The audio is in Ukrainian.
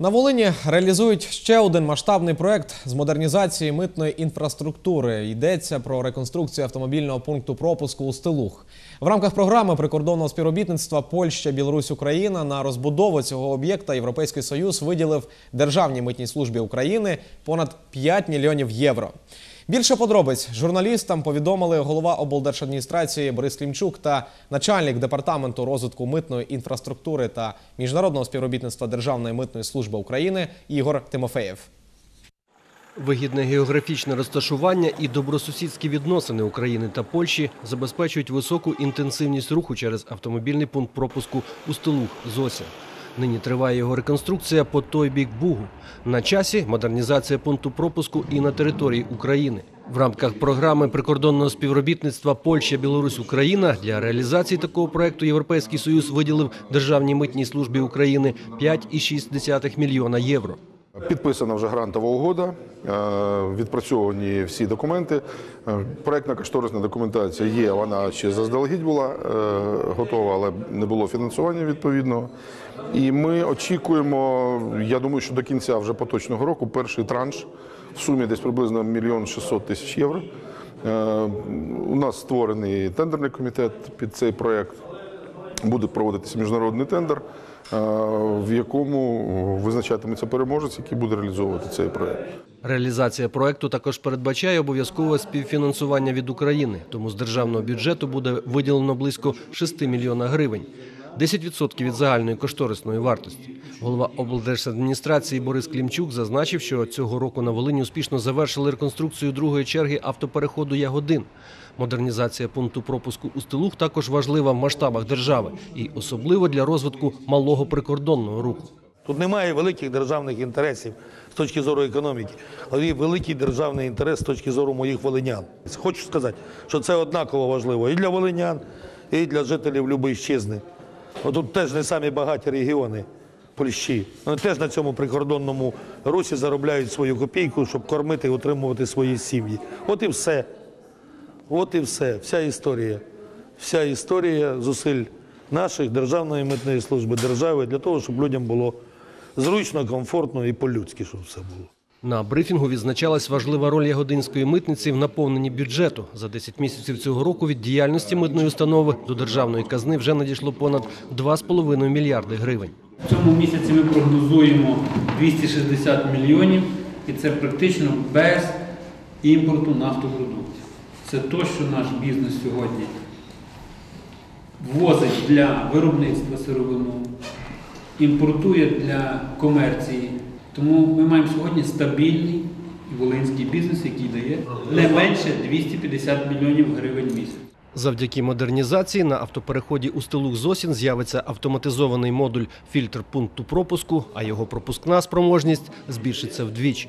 На Волині реалізують ще один масштабний проект з модернізації митної інфраструктури. Йдеться про реконструкцію автомобільного пункту пропуску у Стилух. В рамках програми прикордонного співробітництва Польща, Білорусь, Україна на розбудову цього об'єкта Європейський Союз виділив Державній митній службі України понад 5 мільйонів євро. Більше подробиць журналістам повідомили голова облдержадміністрації Борис Клімчук та начальник департаменту розвитку митної інфраструктури та міжнародного співробітництва Державної митної служби України Ігор Тимофеєв. Вигідне географічне розташування і добросусідські відносини України та Польщі забезпечують високу інтенсивність руху через автомобільний пункт пропуску у Столух Зосін. Нині триває його реконструкція по той бік Бугу. На часі модернізація пункту пропуску і на території України. В рамках програми прикордонного співробітництва Польща, Білорусь, Україна для реалізації такого проекту Європейський Союз виділив Державній митній службі України 5,6 мільйона євро. Підписана вже грантова угода, е, відпрацьовані всі документи. Е, Проектна кошторисна документація є, вона ще заздалегідь була е, готова, але не було фінансування відповідного. І ми очікуємо, я думаю, що до кінця вже поточного року перший транш в сумі десь приблизно мільйон 600 тисяч євро. У нас створений тендерний комітет під цей проект. Буде проводитися міжнародний тендер, е, в якому визначатиметься переможець, який буде реалізовувати цей проект. Реалізація проекту також передбачає обов'язкове співфінансування від України, тому з державного бюджету буде виділено близько 6 мільйона гривень. 10% від загальної кошторисної вартості. Голова облдержадміністрації Борис Клімчук зазначив, що цього року на Волині успішно завершили реконструкцію другої черги автопереходу Ягодин. Модернізація пункту пропуску у Стилух також важлива в масштабах держави і особливо для розвитку малого прикордонного руху. Тут немає великих державних інтересів з точки зору економіки, але є великий державний інтерес з точки зору моїх волинян. Хочу сказати, що це однаково важливо і для волинян, і для жителів Любищизни. Тут теж не самі багаті регіони Польщі. Вони теж на цьому прикордонному русі заробляють свою копійку, щоб кормити і утримувати свої сім'ї. От і все. От і все. Вся історія. Вся історія зусиль наших Державної митної служби держави для того, щоб людям було зручно, комфортно і по-людськи, щоб все було. На брифінгу відзначалась важлива роль ягодинської митниці в наповненні бюджету. За 10 місяців цього року від діяльності митної установи до державної казни вже надійшло понад 2,5 мільярди гривень. В цьому місяці ми прогнозуємо 260 мільйонів, і це практично без імпорту нафтопродуктів. Це то, що наш бізнес сьогодні ввозить для виробництва сировину, імпортує для комерції. Тому ми маємо сьогодні стабільний волинський бізнес, який дає не менше 250 мільйонів гривень в місяць. Завдяки модернізації на автопереході у стилух Зосін з'явиться автоматизований модуль фільтр пункту пропуску, а його пропускна спроможність збільшиться вдвічі.